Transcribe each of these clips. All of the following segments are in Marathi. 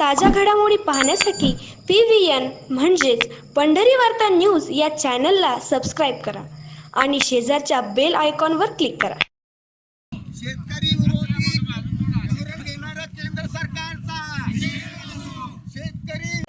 ताज्या घडामोडी पाहण्यासाठी पी व्ही एन म्हणजेच पंढरी वार्ता न्यूज या चॅनलला सबस्क्राईब करा आणि शेजारच्या बेल आयकॉनवर क्लिक करा. शेतकरी विरोधी धोरण घेणारा केंद्र सरकारचा. शेतकरी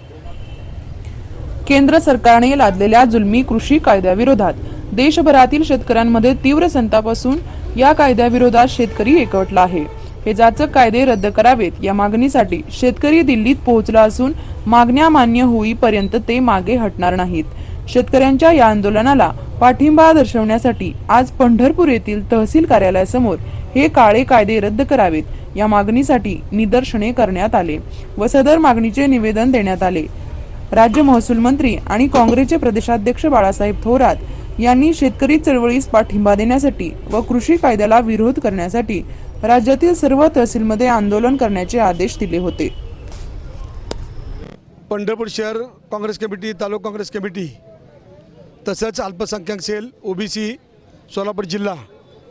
केंद्र सरकारने लादलेल्या जुलमी कृषी कायद्याविरोधात देशभरातील शेतकऱ्यांमध्ये तीव्र संताप असून या कायद्याविरोधात शेतकरी एकवटला आहे. हे जाचक कायदे रद्द करावेत. या मागणीसाठी शेतकरी दिल्लीत पोहोचला असून मागण्या मान्य होईपर्यंत ते मागे हटणार नाहीत. शेतकऱ्यांच्या या आंदोलनाला पाठिंबा दर्शवण्यासाठी आज पंढरपूर येथील तहसील कार्यालयासमोर हे काळे कायदे रद्द करावेत. या मागणीसाठी निदर्शने करण्यात आले व सदर मागणीचे निवेदन देण्यात आले. राज्य महसूल मंत्री आणि काँग्रेसचे प्रदेशाध्यक्ष बाळासाहेब थोरात यांनी शेतकरी चळवळीस पाठिंबा देण्यासाठी व कृषी कायद्याला विरोध करण्यासाठी राज्यातील सर्व तहसीलमध्ये आंदोलन करण्याचे आदेश दिले होते. पंढरपूर शहर काँग्रेस कमिटी तालुका काँग्रेस कमिटी तसंच अल्पसंख्याक सेल ओबीसी सोलापूर जिल्हा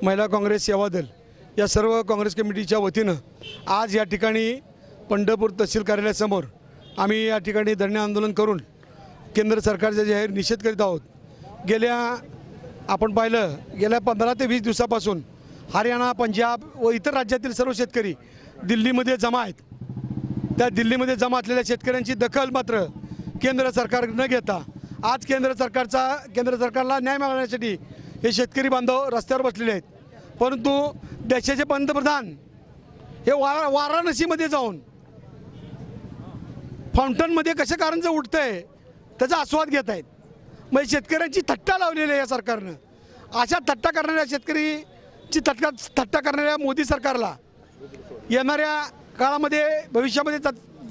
महिला काँग्रेस सेवा दल या सर्व काँग्रेस कमिटीच्या वतीनं आज या ठिकाणी पंढरपूर तहसील कार्यालयासमोर आम्ही या ठिकाणी धरणे आंदोलन करून केंद्र सरकारचा जाहीर निषेध करीत आहोत. गेल्या आपण पाहिलं गेल्या पंधरा ते वीस दिवसापासून हरियाणा पंजाब व इतर राज्यातील सर्व शेतकरी दिल्लीमध्ये जमा आहेत. त्या दिल्लीमध्ये जमा असलेल्या शेतकऱ्यांची दखल मात्र केंद्र सरकार न घेता आज केंद्र सरकारचा केंद्र सरकारला न्याय मागण्यासाठी हे शेतकरी बांधव रस्त्यावर बसलेले आहेत. परंतु देशाचे पंतप्रधान हे वारा वाराणसीमध्ये जाऊन फाउंटनमध्ये कशा उठतं आहे त्याचा आस्वाद घेत आहेत. म्हणजे शेतकऱ्यांची थट्टा लावलेली आहे या सरकारनं. अशा थट्टा करणाऱ्या शेतकरी ची थटका थट्टा करणाऱ्या मोदी सरकारला येणाऱ्या काळामध्ये भविष्यामध्ये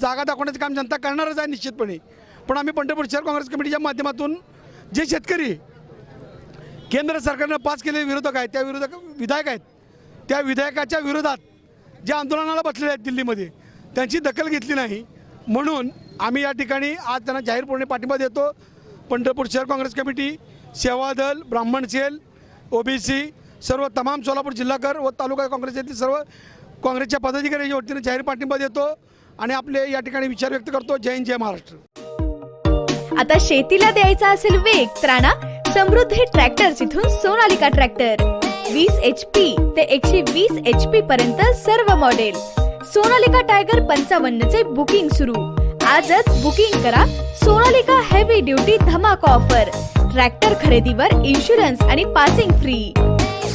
जागा दाखवण्याचं काम जनता करणारच आहे निश्चितपणे. पण आम्ही पंढरपूर शहर काँग्रेस कमिटीच्या माध्यमातून जे शेतकरी केंद्र सरकारनं पास केलेले विरोधक आहेत त्या विरोधक विधायक आहेत त्या विधायकाच्या विरोधात जे आंदोलनाला बसलेले आहेत दिल्लीमध्ये त्यांची दखल घेतली नाही. म्हणून आम्ही या ठिकाणी आज त्यांना जाहीरपणे पाठिंबा देतो. पंढरपूर शहर काँग्रेस कमिटी सेवा दल ब्राह्मण सेल ओबीसी सर्व तमाम सोलापूर जिल्हाकर व तालुका काँग्रेस येथील सर्व काँग्रेसच्या पदाधिकाऱ्यांच्या वतीने जाहीर पाठिंबा देतो आणि आपले या ठिकाणी विचार व्यक्त करतो. जय हिंद जय महाराष्ट्र. आता शेतीला द्यायचा असेल वेग तर आणा समृद्धी ट्रॅक्टर इथून सोनालिका ट्रॅक्टर. वीस एच पी ते एकशे वीस एच पी पर्यंत सर्व मॉडेल सोनालिका टायगर पंचावन्न चे बुकिंग सुरू. आजच बुकिंग करा सोनालिका हेवी ड्युटी धमाका ऑफर ट्रॅक्टर खरेदीवर इन्शुरन्स आणि पासिंग फ्री